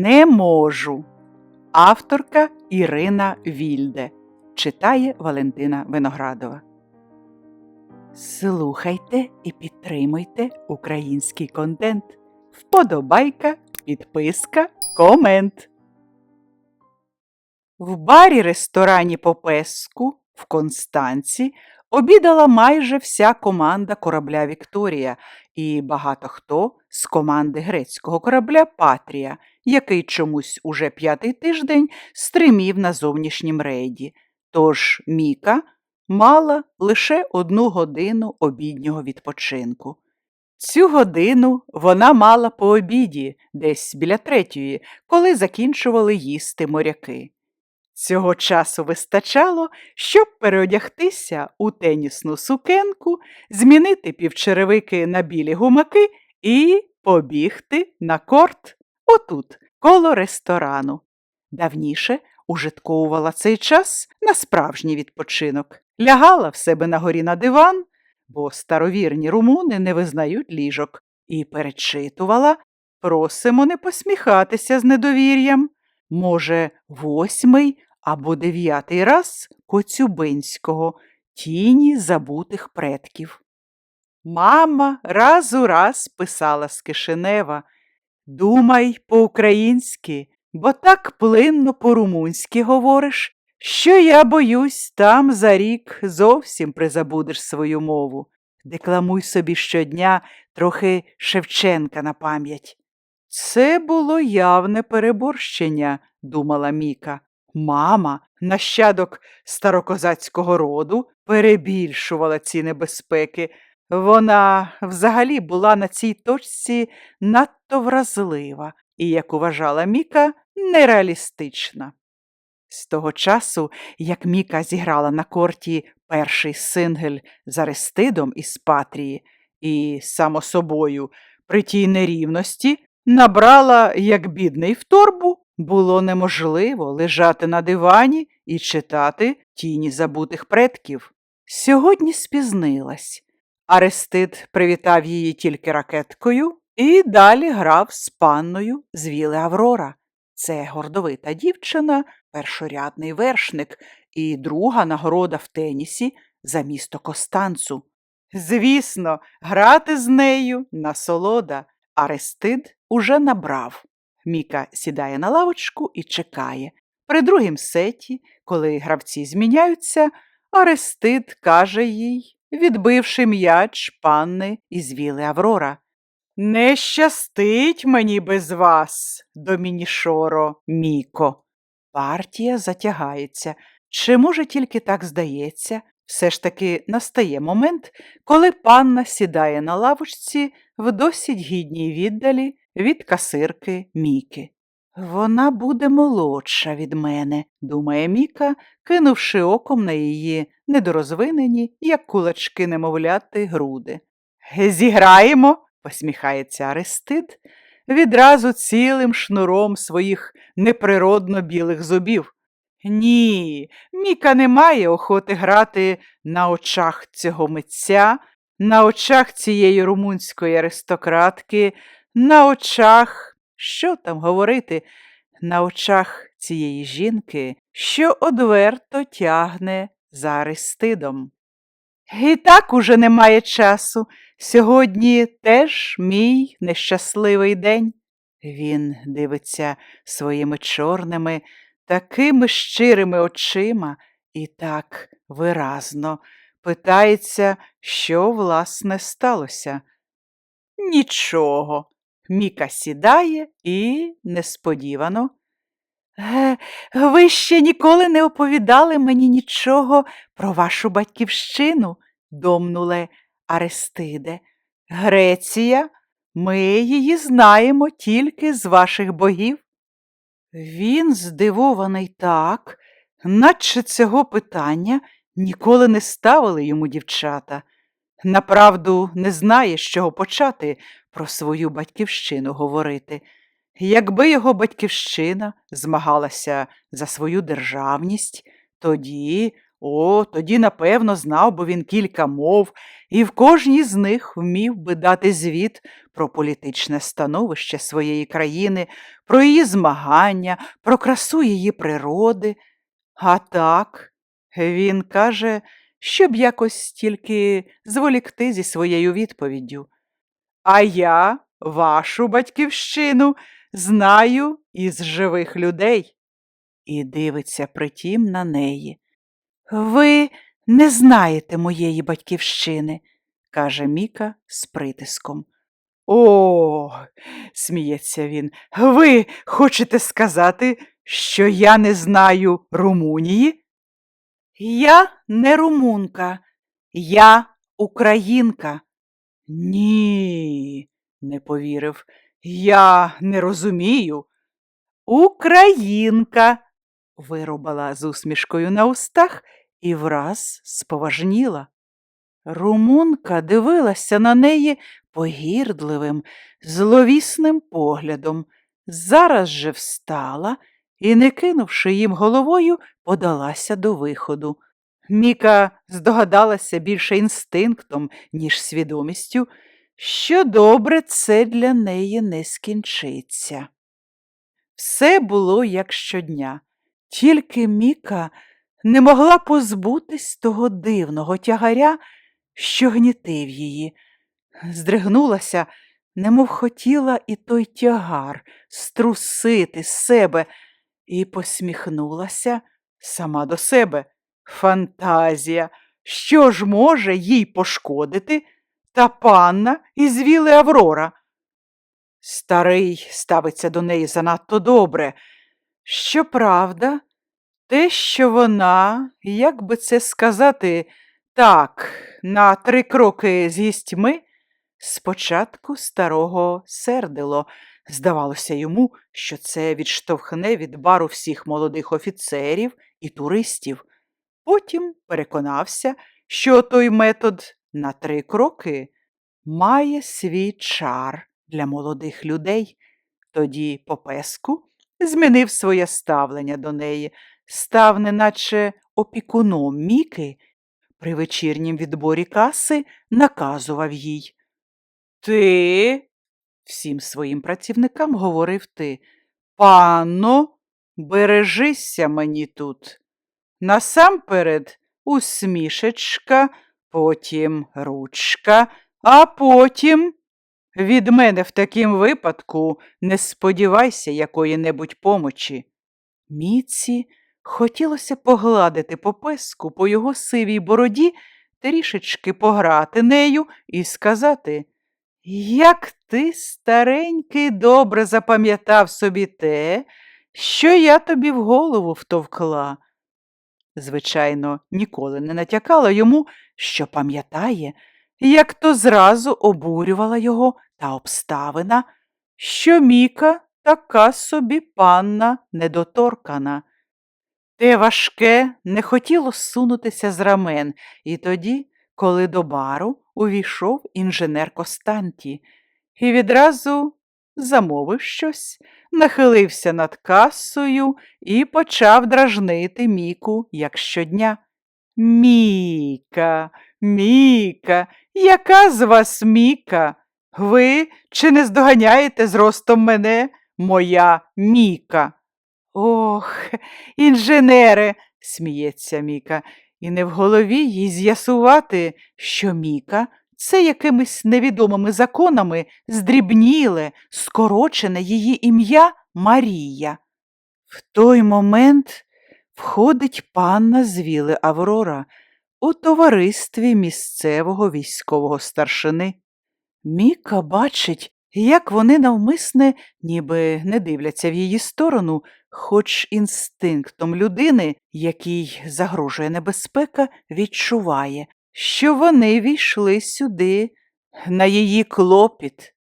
Не можу. Авторка Ірина Вільде. Читає Валентина Виноградова. Слухайте і підтримуйте український контент. Вподобайка, підписка, комент. В барі ресторані Попеску в Констанці обідала майже вся команда корабля Вікторія і багато хто з команди грецького корабля Патрія, який чомусь уже п'ятий тиждень стримів на зовнішнім рейді. Тож Міка мала лише одну годину обіднього відпочинку. Цю годину вона мала по обіді, десь біля третьої, коли закінчували їсти моряки. Цього часу вистачало, щоб переодягтися у тенісну сукенку, змінити півчеревики на білі гумаки і побігти на корт отут, коло ресторану. Давніше ужитковувала цей час на справжній відпочинок, лягала в себе на горі на диван, бо старовірні румуни не визнають ліжок, і перечитувала просимо не посміхатися з недовір'ям. Може, восьмий або дев'ятий раз Коцюбинського тіні забутих предків. Мама раз у раз писала з Кишинева Думай по-українськи, бо так плинно по-румунськи говориш, що я боюсь, там за рік зовсім призабудеш свою мову. Декламуй собі щодня трохи Шевченка на пам'ять. Це було явне переборщення, думала Міка. Мама, нащадок старокозацького роду, перебільшувала ці небезпеки. Вона взагалі була на цій точці надто вразлива і, як вважала Міка, нереалістична. З того часу, як Міка зіграла на корті перший сингель з Аристидом із Патрії, і, само собою, при тій нерівності набрала, як бідний в торбу, було неможливо лежати на дивані і читати тіні забутих предків. Сьогодні спізнилась. Арестит привітав її тільки ракеткою і далі грав з панною з Віли Аврора. Це гордовита дівчина, першорядний вершник і друга нагорода в тенісі за місто Костанцу. Звісно, грати з нею насолода. Арестид уже набрав. Міка сідає на лавочку і чекає. При другім сеті, коли гравці зміняються, Арестид каже їй, відбивши м'яч панни із віли Аврора. Не щастить мені без вас, домінішоро, Міко. Партія затягається. Чи, може, тільки так здається, все ж таки настає момент, коли панна сідає на лавочці в досить гідній віддалі від касирки Міки. Вона буде молодша від мене, думає Міка, кинувши оком на її недорозвинені, як кулачки немовляти, груди. Зіграємо, посміхається Аристид, відразу цілим шнуром своїх неприродно білих зубів. Ні, Міка не має охоти грати на очах цього митця, на очах цієї румунської аристократки, на очах, що там говорити, на очах цієї жінки, що одверто тягне за Аристидом. І так уже немає часу. Сьогодні теж мій нещасливий день. Він дивиться своїми чорними, такими щирими очима і так виразно питається, що, власне, сталося. Нічого. Міка сідає і несподівано. «Е, Ви ще ніколи не оповідали мені нічого про вашу батьківщину, домнуле Арестиде. Греція, ми її знаємо тільки з ваших богів. Він здивований так, наче цього питання ніколи не ставили йому дівчата. Направду не знає, з чого почати про свою батьківщину говорити. Якби його батьківщина змагалася за свою державність, тоді, о, тоді, напевно, знав би він кілька мов і в кожній з них вмів би дати звіт про політичне становище своєї країни, про її змагання, про красу її природи. А так, він каже, щоб якось тільки зволікти зі своєю відповіддю. А я вашу батьківщину знаю із живих людей. І дивиться притім на неї. Ви не знаєте моєї батьківщини, каже Міка з притиском. О, сміється він, ви хочете сказати, що я не знаю Румунії? Я не румунка, я українка. Ні, не повірив. Я не розумію. Українка, виробила з усмішкою на устах і враз споважніла. Румунка дивилася на неї погірдливим, зловісним поглядом, зараз же встала і, не кинувши їм головою, подалася до виходу. Міка здогадалася більше інстинктом, ніж свідомістю, що добре це для неї не скінчиться. Все було як щодня, тільки Міка не могла позбутись того дивного тягаря, що гнітив її. Здригнулася, немов хотіла і той тягар струсити з себе, і посміхнулася сама до себе. Фантазія, що ж може їй пошкодити та панна із віли Аврора? Старий ставиться до неї занадто добре. Щоправда, те, що вона, як би це сказати, так, на три кроки з гістьми, спочатку старого сердило. Здавалося йому, що це відштовхне від бару всіх молодих офіцерів і туристів. Потім переконався, що той метод на три кроки має свій чар для молодих людей. Тоді Попеску змінив своє ставлення до неї, став неначе опікуном Міки, при вечірнім відборі каси наказував їй. Ти, всім своїм працівникам говорив ти, панно, бережися мені тут. Насамперед усмішечка, потім ручка, а потім від мене в такім випадку не сподівайся якої-небудь помочі. Міці хотілося погладити попеску по його сивій бороді, трішечки пограти нею і сказати, як ти, старенький, добре запам'ятав собі те, що я тобі в голову втовкла. Звичайно, ніколи не натякала йому, що пам'ятає, як то зразу обурювала його та обставина, що Міка така собі панна недоторкана. Те важке не хотіло сунутися з рамен, і тоді, коли до бару увійшов інженер Костанті і відразу замовив щось, нахилився над касою і почав дражнити Міку, як щодня. Міка, Міка, яка з вас Міка? Ви чи не здоганяєте зростом мене, моя Міка? Ох, інженере, сміється Міка, і не в голові їй з'ясувати, що Міка це якимись невідомими законами здрібніле, скорочене її ім'я Марія. В той момент входить панна з віли Аврора у товаристві місцевого військового старшини. Міка бачить, як вони навмисне, ніби не дивляться в її сторону, хоч інстинктом людини, якій загрожує небезпека, відчуває, що вони війшли сюди на її клопіт.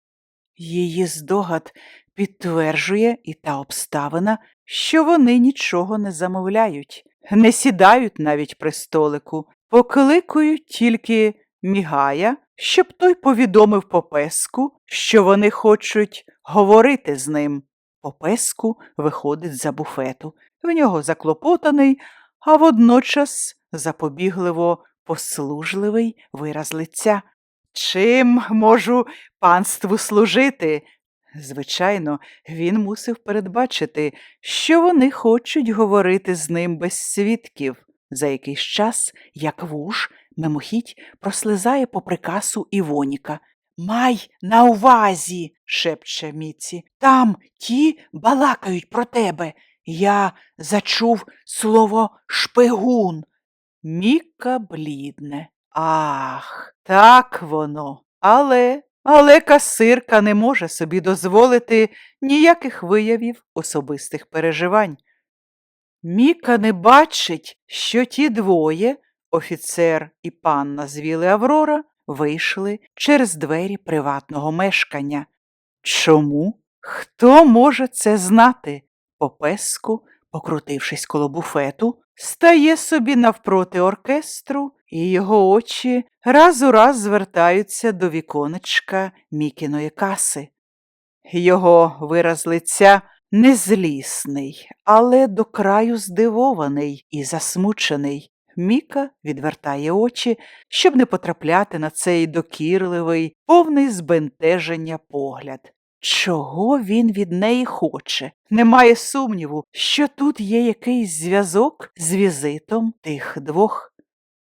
Її здогад підтверджує і та обставина, що вони нічого не замовляють, не сідають навіть при столику, покликують тільки мігая, щоб той повідомив Попеску, що вони хочуть говорити з ним. Попеску виходить за буфету. В нього заклопотаний, а водночас запобігливо послужливий вираз лиця. Чим можу панству служити? Звичайно, він мусив передбачити, що вони хочуть говорити з ним без свідків. За якийсь час, як вуж, мимохідь прослизає по приказу Івоніка. Май на увазі, шепче Міці. Там ті балакають про тебе. Я зачув слово шпигун. Міка блідне. Ах, так воно. Але, але касирка не може собі дозволити ніяких виявів особистих переживань. Міка не бачить, що ті двоє, офіцер і панна з Віли Аврора, вийшли через двері приватного мешкання. Чому? Хто може це знати? Попеску, покрутившись коло буфету, стає собі навпроти оркестру, і його очі раз у раз звертаються до віконечка Мікіної каси. Його вираз лиця незлісний, але до краю здивований і засмучений. Міка відвертає очі, щоб не потрапляти на цей докірливий, повний збентеження погляд. Чого він від неї хоче? Немає сумніву, що тут є якийсь зв'язок з візитом тих двох.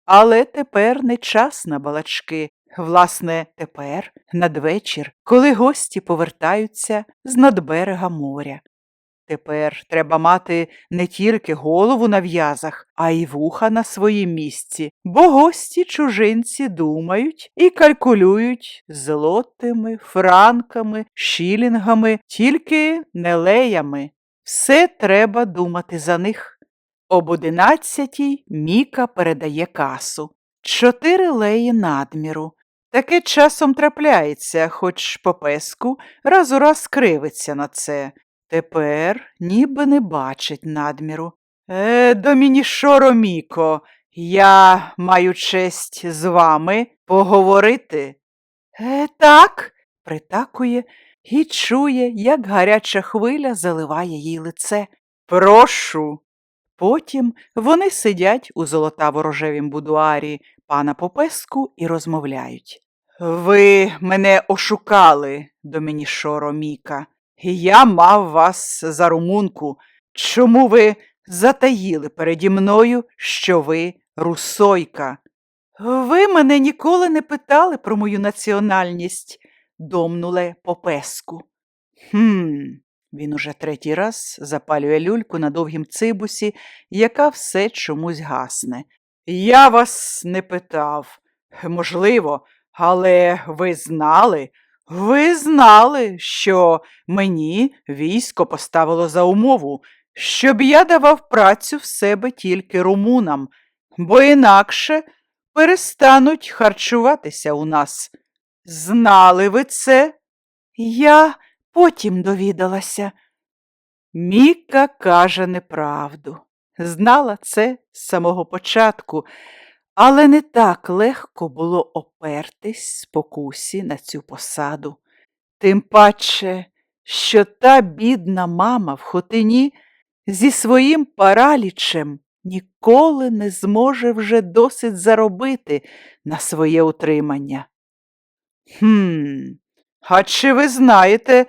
Але тепер не час на балачки. Власне, тепер, надвечір, коли гості повертаються з надберега моря. Тепер треба мати не тільки голову на в'язах, а й вуха на своїм місці, бо гості чужинці думають і калькулюють злотими, франками, шілінгами, тільки не леями. Все треба думати за них. Об одинадцятій Міка передає касу. Чотири леї надміру. Таке часом трапляється, хоч попеску раз у раз кривиться на це. Тепер ніби не бачить надміру. Е, Домінішоро Міко, я маю честь з вами поговорити. Е, так, притакує і чує, як гаряча хвиля заливає їй лице. Прошу. Потім вони сидять у золотаво-рожевім будуарі пана Попеску і розмовляють. Ви мене ошукали, Домінішоро Міка. Я мав вас за румунку. Чому ви затаїли переді мною, що ви русойка? Ви мене ніколи не питали про мою національність, домнуле попеску. Хм, він уже третій раз запалює люльку на довгім цибусі, яка все чомусь гасне. Я вас не питав. Можливо, але ви знали, ви знали, що мені військо поставило за умову, щоб я давав працю в себе тільки румунам, бо інакше перестануть харчуватися у нас. Знали ви це? Я потім довідалася. Міка каже неправду. Знала це з самого початку, але не так легко було опертись спокусі на цю посаду. Тим паче, що та бідна мама в хотині зі своїм паралічем ніколи не зможе вже досить заробити на своє утримання. Хм, а чи ви знаєте,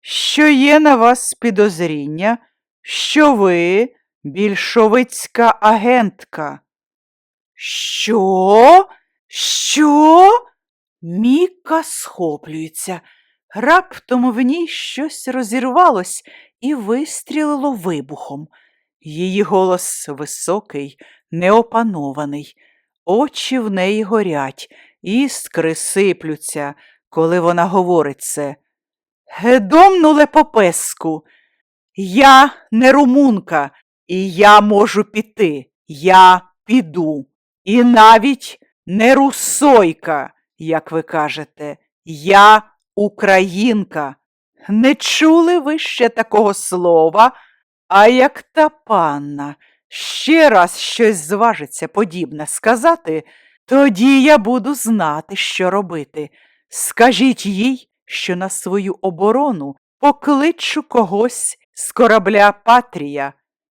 що є на вас підозріння, що ви більшовицька агентка? Що? Що? Міка схоплюється. Раптом в ній щось розірвалось і вистрілило вибухом. Її голос високий, неопанований, очі в неї горять, іскри сиплються, коли вона говорить це. Гедомнуле попеску. Я не румунка, і я можу піти. Я піду. І навіть не русойка, як ви кажете, я українка. Не чули ви ще такого слова, а як та панна ще раз щось зважиться подібне сказати, тоді я буду знати, що робити. Скажіть їй, що на свою оборону покличу когось з корабля Патрія.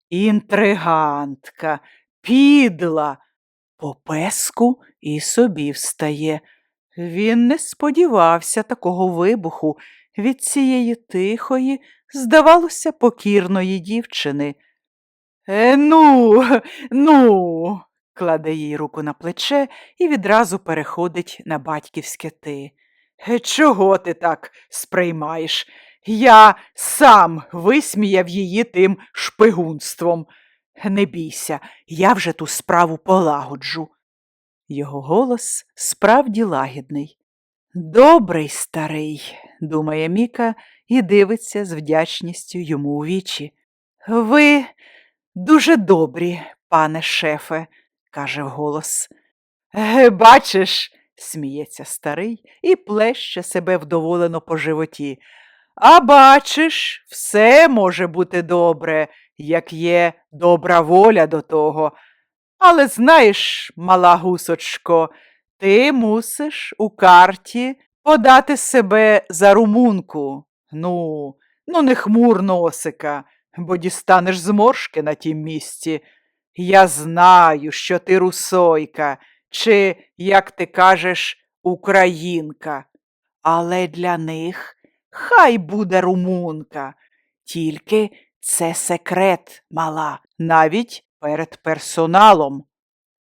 Інтригантка, підла, Попеску і собі встає. Він не сподівався такого вибуху від цієї тихої, здавалося, покірної дівчини. Е, ну, ну, кладе їй руку на плече і відразу переходить на батьківське ти. «Е, Чого ти так сприймаєш? Я сам висміяв її тим шпигунством. Не бійся, я вже ту справу полагоджу. Його голос справді лагідний. Добрий старий, думає Міка і дивиться з вдячністю йому у вічі. Ви дуже добрі, пане шефе, каже вголос. «Е, Бачиш, сміється старий і плеще себе вдоволено по животі. А бачиш, все може бути добре, як є добра воля до того. Але знаєш, мала гусочко, ти мусиш у карті подати себе за румунку. Ну, ну не хмур носика, бо дістанеш зморшки на тім місці. Я знаю, що ти русойка, чи, як ти кажеш, українка. Але для них хай буде румунка. Тільки це секрет, мала, навіть перед персоналом.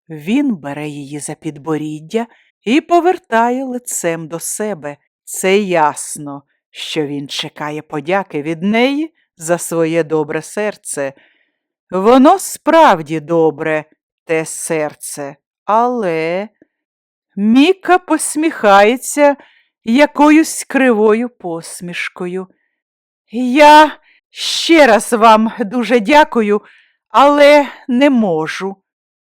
Він бере її за підборіддя і повертає лицем до себе. Це ясно, що він чекає подяки від неї за своє добре серце. Воно справді добре, те серце, але Міка посміхається якоюсь кривою посмішкою. Я ще раз вам дуже дякую, але не можу.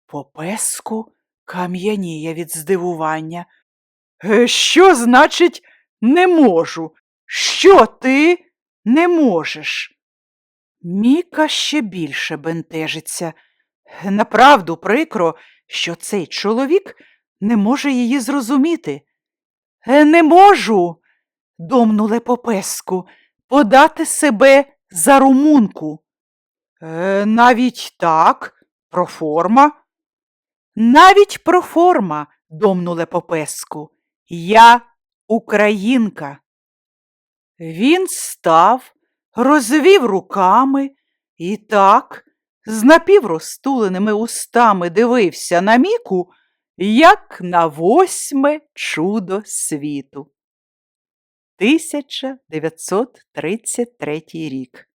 Попеску кам'яніє від здивування. «Е, Що значить не можу? Що ти не можеш? Міка ще більше бентежиться. Направду прикро, що цей чоловік не може її зрозуміти. «Е, Не можу, домнуле попеску, подати себе за румунку. «Е, Навіть так, проформа. Навіть проформа, домнуле попеску. Я українка. Він став, розвів руками і так, з напіврозтуленими устами дивився на міку, як на восьме чудо світу. 1933 рік.